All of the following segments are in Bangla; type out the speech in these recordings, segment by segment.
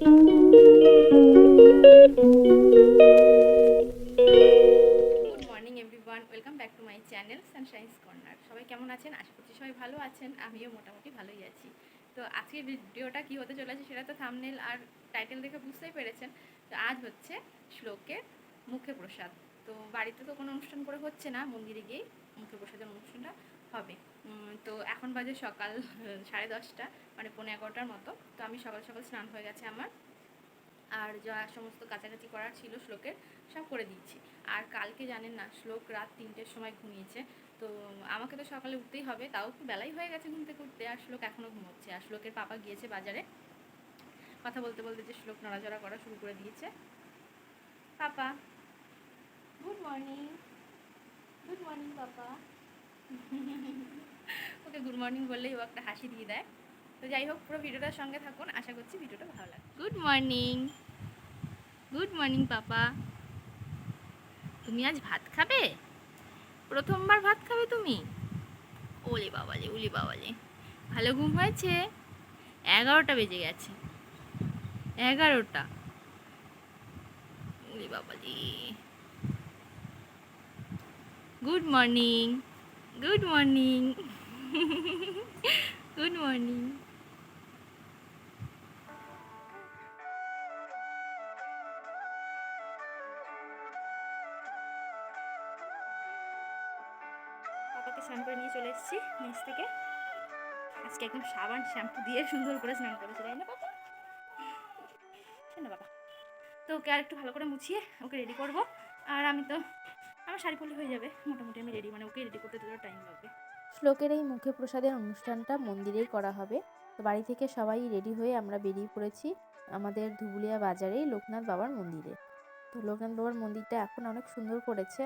Good morning everyone welcome back to my channel Sunshine's Corner সবাই কেমন আছেন? আশা করছি সবাই ভালো আছেন। আমিও মোটামুটি ভালোই আছি। তো আজকের ভিডিওটা কি হতে চলেছে সেটা তো থামনেল আর টাইটেল দেখে বুঝতেই পেরেছেন। তো আজ হচ্ছে শ্লোকের মুখে প্রসাদ। তো বাড়িতে তো কোনো অনুষ্ঠান করে হচ্ছে না, মন্দিরে গিয়েই মুখে প্রসাদের অনুষ্ঠানটা হবে। তো এখন বাজে সকাল সাড়ে দশটা মানে পনেরো এগারোটার মতো। তো আমি সকাল সকাল স্নান হয়ে গেছে আমার। আর যা সমস্ত কাছাকাছি করার ছিল শ্লোকের সব করে দিয়েছি। আর কালকে জানেন না শ্লোক রাত তিনটের সময় ঘুমিয়েছে। তো আমাকে তো সকালে উঠতেই হবে তাও একটু বেলাই হয়ে গেছে ঘুমতে উঠতে। আর শ্লোক এখনও ঘুমোচ্ছে। আর শ্লোকের পাপা গিয়েছে বাজারে। কথা বলতে বলতে যে শ্লোক নড়াচড়া করা শুরু করে দিয়েছে। Papa. Good morning good morning papa. Good morning বললেই ও একটা হাসি দিয়ে দেয়। তো যাই হোক, পুরো ভিডিওটার সঙ্গে থাকুন। আশা করছি ভিডিওটা ভালো লাগবে। Good morning good morning papa. তুমি আজ ভাত খাবে? প্রথমবার ভাত খাবে তুমি? ওলি বাবালে উলি বাবালে। ভালো ঘুম হয়েছে? এগারোটা বেজে গেছে। এগারোটা। উলি বাবালে। Good morning good morning good morning পাপাকে স্নান করে নিয়ে চলে এসেছি নিচ থেকে। আজকে একদম সাবান, শ্যাম্পু দিয়ে সুন্দর করে স্নান করেছি, তাই না পাপা শোনো বাবা তো ওকে আর একটু ভালো করে মুছিয়ে ওকে রেডি করব। আর আমি তো, আমার শাড়ি পরলে হয়ে যাবে, মোটামুটি আমি রেডি মানে ওকে রেডি করতে তো টাইম লাগবে। শ্লোকের এই মুখে প্রসাদের অনুষ্ঠানটা মন্দিরেই করা হবে। তো বাড়ি থেকে সবাই রেডি হয়ে আমরা বেরিয়ে পড়েছি আমাদের ধুবুলিয়া বাজারেই লোকনাথ বাবার মন্দিরে। তো লোকনাথ বাবার মন্দিরটা এখন অনেক সুন্দর করেছে।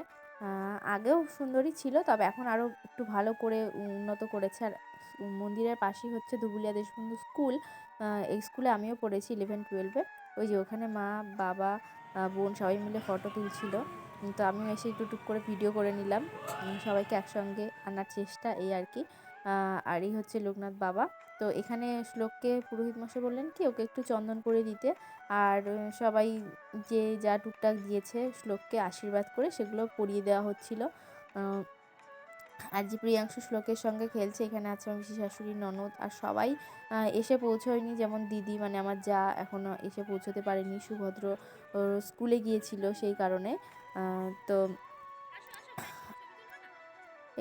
আগেও সুন্দরই ছিল, তবে এখন আরও একটু ভালো করে উন্নত করেছে। আর মন্দিরের পাশেই হচ্ছে ধুবুলিয়া দেশবন্ধু স্কুল। এই স্কুলে আমিও পড়েছি ইলেভেন টুয়েলভে ওই যে ওখানে মা, বাবা বোন সবাই মিলে ফটো তুলছিল। তো আমিও এসে একটু টুক করে ভিডিও করে নিলাম। সবাইকে একসঙ্গে আনার চেষ্টা এই আর কি। আর এই হচ্ছে লোকনাথ বাবা। তো এখানে শ্লোককে পুরোহিত মশাই বললেন কি, ওকে একটু চন্দন করে দিতে। আর সবাই যে যা টুকটাক দিয়েছে শ্লোককে আশীর্বাদ করে সেগুলো পরিয়ে দেওয়া হচ্ছিল। আর যে প্রিয়াংশু শ্লোকের সঙ্গে খেলছে, এখানে আছে পিসি শাশুড়ি, ননদ। আর সবাই এসে পৌঁছয়নি। যেমন দিদি মানে আমার যা এখনও এসে পৌঁছতে পারেনি, সুভদ্র স্কুলে গিয়েছিল সেই কারণে। তো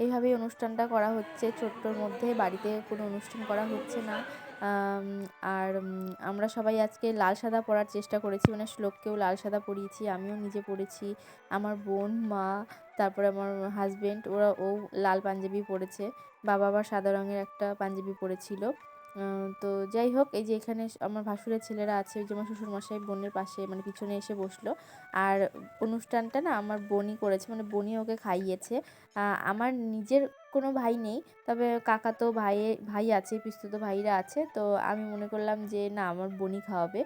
এইভাবেই অনুষ্ঠানটা করা হচ্ছে। ছোট্টর মধ্যে বাড়িতে কোনো অনুষ্ঠান করা হচ্ছে না। আর আমরা সবাই আজকে লাল সাদা পরার চেষ্টা করেছি। মানে শ্লোককেও লাল সাদা পরিয়েছি, আমিও নিজে পরেছি। আমার বোন, মা, তারপরে আমার হাজব্যান্ড ওরা ও লাল পাঞ্জাবি পরেছে। বাবা আবার সাদা রঙের একটা পাঞ্জাবি পরেছিল। তো যাই হোক, এই যে এখানে আমার ভাসুরের ছেলেরা আছে যে আমার শ্বশুরমশাই বোনের পাশে মানে পিছনে এসে বসল। আর অনুষ্ঠানটা না আমার বোনই করেছে মানে বোনই ওকে খাইয়েছে। আমার নিজের কোনো ভাই নেই, তবে কাকা তো ভাই ভাই আছে, পিস্তুত ভাইরা আছে, তো আমি মনে করলাম যে না, আমার বোনই খাওয়াবে।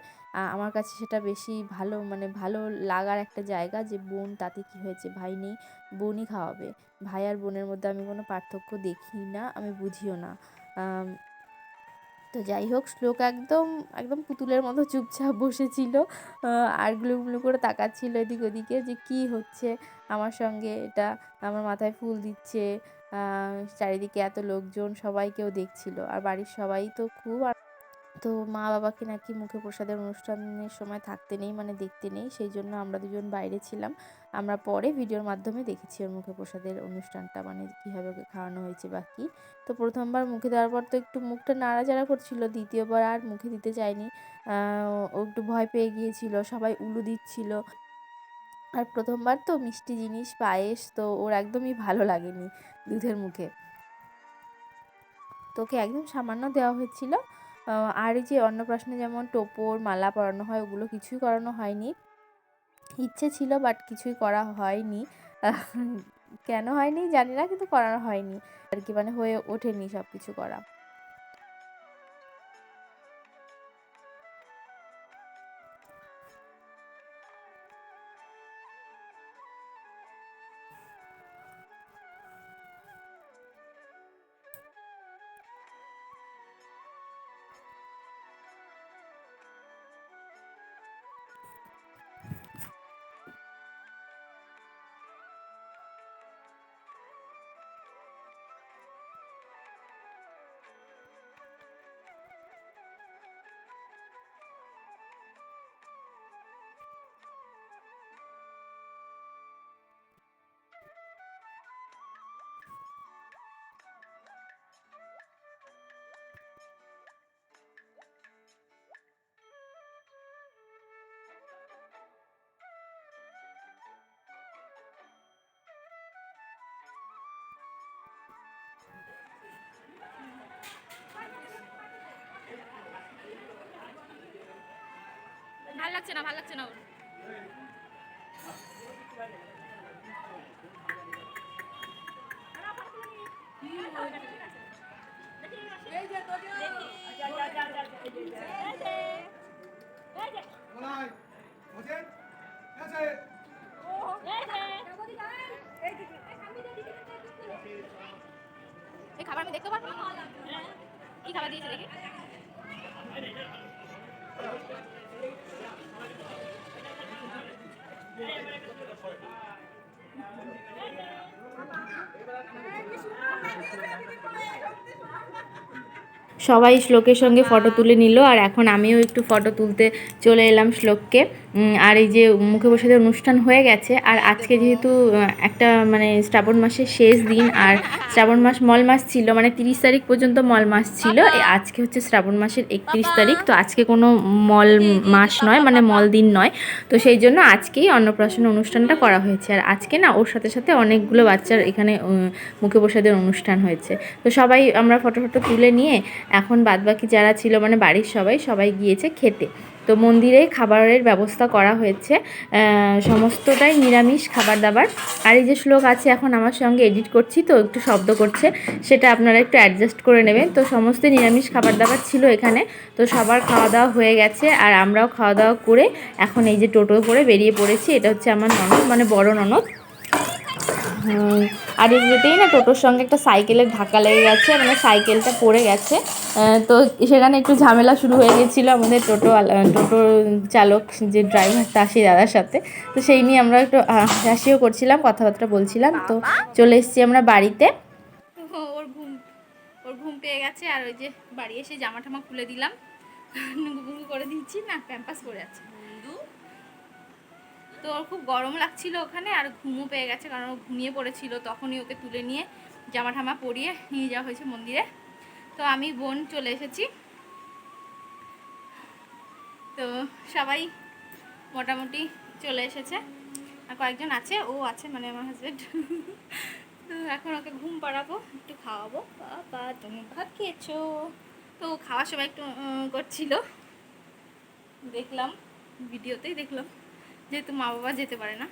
আমার কাছে সেটা বেশি ভালো মানে ভালো লাগার একটা জায়গা যে বোন, তাতে কি হয়েছে, ভাই নেই, বোনই খাওয়াবে। ভাই আর বোনের মধ্যে আমি কোনো পার্থক্য দেখি না, আমি বুঝিও না। তো যাই হোক, শ্লোক একদম একদম পুতুলের মতো চুপচাপ বসেছিল। আর গ্লু গ্লু করে তাকাচ্ছিল এদিক ওদিকে যে কি হচ্ছে? আমার সঙ্গে এটা আমার মাথায় ফুল দিচ্ছে। চারিদিকে এত লোকজন, সবাই কেউ দেখছিল। আর বাড়ির সবাই তো খুব তো মা বাবাকে নাকি মুখে প্রসাদের অনুষ্ঠানের সময় থাকতে নেই মানে দেখতে নেই, সেই জন্য আমরা দুজন বাইরে ছিলাম। আমরা পরে ভিডিওর মাধ্যমে দেখেছি ওর মুখে প্রসাদের অনুষ্ঠানটা মানে কীভাবে ওকে খাওয়ানো হয়েছে বা কী। তো প্রথমবার মুখে দেওয়ার পর তো একটু মুখটা নাড়াচাড়া করছিল, দ্বিতীয়বার আর মুখে দিতে চায়নি ও একটু ভয় পেয়ে গিয়েছিল, সবাই উলু দিচ্ছিল। আর প্রথমবার তো মিষ্টি জিনিস, পায়েস, তো ওর একদমই ভালো লাগেনি দুধের মুখে। তো ওকে একদম সামান্য দেওয়া হয়েছিল। আর এই যে অন্নপ্রাশনে যেমন টোপর, মালা পরানো হয়, ওগুলো কিছুই করানো হয়নি। ইচ্ছে ছিল বাট কিছুই করা হয়নি। কেন হয়নি জানি না, কিন্তু করানো হয়নি। আর কি মানে হয়ে ওঠেনি সব কিছু করা। লাগছে না, ভালো লাগছে না ওর। এই খাবার আমি দেখতে পারব কি খাবার দিয়েছে দেখি। সবাই শ্লোকের সঙ্গে ফটো তুলে নিল, আর এখন আমিও একটু ফটো তুলতে চলে এলাম শ্লোককে। আর এই যে মুখে বসে অনুষ্ঠান হয়ে গেছে। আর আজকে যেহেতু একটা মানে শ্রাবণ মাসের শেষ দিন, আর শ্রাবণ মাস মল মাস ছিল মানে তিরিশ তারিখ পর্যন্ত মল মাস ছিল। আজকে হচ্ছে শ্রাবণ মাসের একত্রিশ তারিখ, তো আজকে কোনো মল মাস নয় মানে মল দিন নয়। তো সেই জন্য আজকেই অন্নপ্রাশন অনুষ্ঠানটা করা হয়েছে। আর আজকে না, ওর সাথে সাথে অনেকগুলো বাচ্চার এখানে মুখে বসাদের অনুষ্ঠান হয়েছে। তো সবাই আমরা ফটো ফটো তুলে নিয়ে, এখন বাদবাকি যারা ছিল মানে বাড়ির সবাই সবাই গিয়েছে খেতে। তো মন্দিরে খাবারের ব্যবস্থা করা হয়েছে। সমস্তটাই নিরামিষ খাবার দাবার। আর এই যে শ্লোক আছে, এখন আমার সঙ্গে এডিট করছি, তো একটু শব্দ করছে, সেটা আপনারা একটু অ্যাডজাস্ট করে নেবেন। তো সমস্ত নিরামিষ খাবার দাবার ছিল এখানে, তো সবার খাওয়া দাওয়া হয়ে গেছে, আর আমরাও খাওয়া দাওয়া করে এখন এই যে টোটো করে বেরিয়ে পড়েছি, এটা হচ্ছে আমার ননদ মানে বড় ননদ। আর যেতেই না টোটোর সঙ্গে একটা সাইকেলের ধাক্কা লেগে গেছে মানে সাইকেলটা পড়ে গেছে। তো সেখানে একটু ঝামেলা শুরু হয়ে গেছিল আমাদের টোটো টোটো চালক যে ড্রাইভার ড্রাইভারটা সেই দাদার সাথে। তো সেই নিয়ে আমরা একটু হাসাহাসিও করছিলাম কথাবার্তা বলছিলাম। তো চলে এসেছি আমরা বাড়িতে। ওর ঘুম ওর ঘুম পেয়ে গেছে আর ওই যে বাড়ি এসে জামা টামা খুলে দিলাম। করে দিচ্ছি না প্যাম্পাস করে আছে। তো ওর খুব গরম লাগছিল ওখানে আর ঘুমও পেয়ে গেছে কারণ ও ঘুমিয়ে পড়েছিল। তখনই ওকে তুলে নিয়ে জামা ঠামা পরিয়ে নিয়ে যাওয়া হয়েছে মন্দিরে। তো আমি বোন চলে এসেছি। তো সবাই মোটামুটি চলে এসেছে। আর কয়েকজন আছে, ও আছে মানে আমার হাজব্যান্ড তো এখন ওকে ঘুম পাড়াবো, একটু খাওয়াবো। বাবা, তুমি ভাত খেয়েছো? তো খাওয়ার সময় একটু করছিল। দেখলাম, ভিডিওতেই দেখলাম। যেহেতু মা বাবা যেতে পারে না।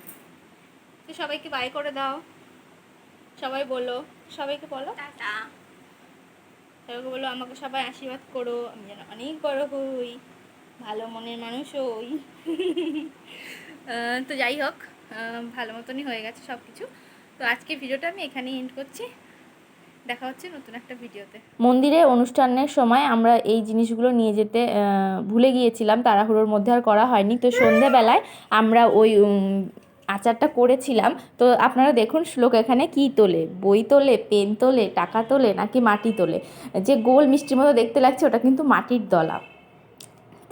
তো সবাইকে বাই করে দাও। সবাই বলো সবাইকে বলো। সবাইকে বলো আমাকে সবাই আশীর্বাদ করো আমি যেন অনেক বড় হই ভালো মনের মানুষ হই। তো যাই হোক ভালো মতনই হয়ে গেছে সব কিছু তো আজকে ভিডিওটা আমি এখানেই এন্ড করছি। দেখা হচ্ছে নতুন একটা ভিডিওতে। মন্দিরে অনুষ্ঠানের সময় আমরা এই জিনিসগুলো নিয়ে যেতে ভুলে গিয়েছিলাম। তাড়াহুড়োর মধ্যে আর করা হয়নি। তো সন্ধেবেলায় আমরা ওই আচারটা করেছিলাম। তো আপনারা দেখুন শ্লোক এখানে কি তোলে? বই তোলে, পেন তোলে, টাকা তোলে, নাকি মাটি তোলে? যে গোল মিষ্টির মতো দেখতে লাগছে, ওটা কিন্তু মাটির দলা।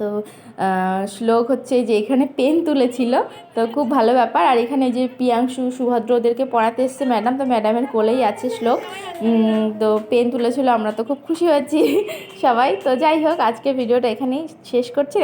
তো শ্লোক হচ্ছে যে এখানে পেন তুলেছিল, তো খুব ভালো ব্যাপার। আর এখানে যে পিয়াংশু সুভদ্র ওদেরকে পড়াতে এসছে ম্যাডাম, তো ম্যাডামের কোলেই আছে শ্লোক। তো পেন তুলেছিল, আমরা তো খুব খুশি হয়েছি সবাই। তো যাই হোক আজকে ভিডিওটা এখানেই শেষ করছি।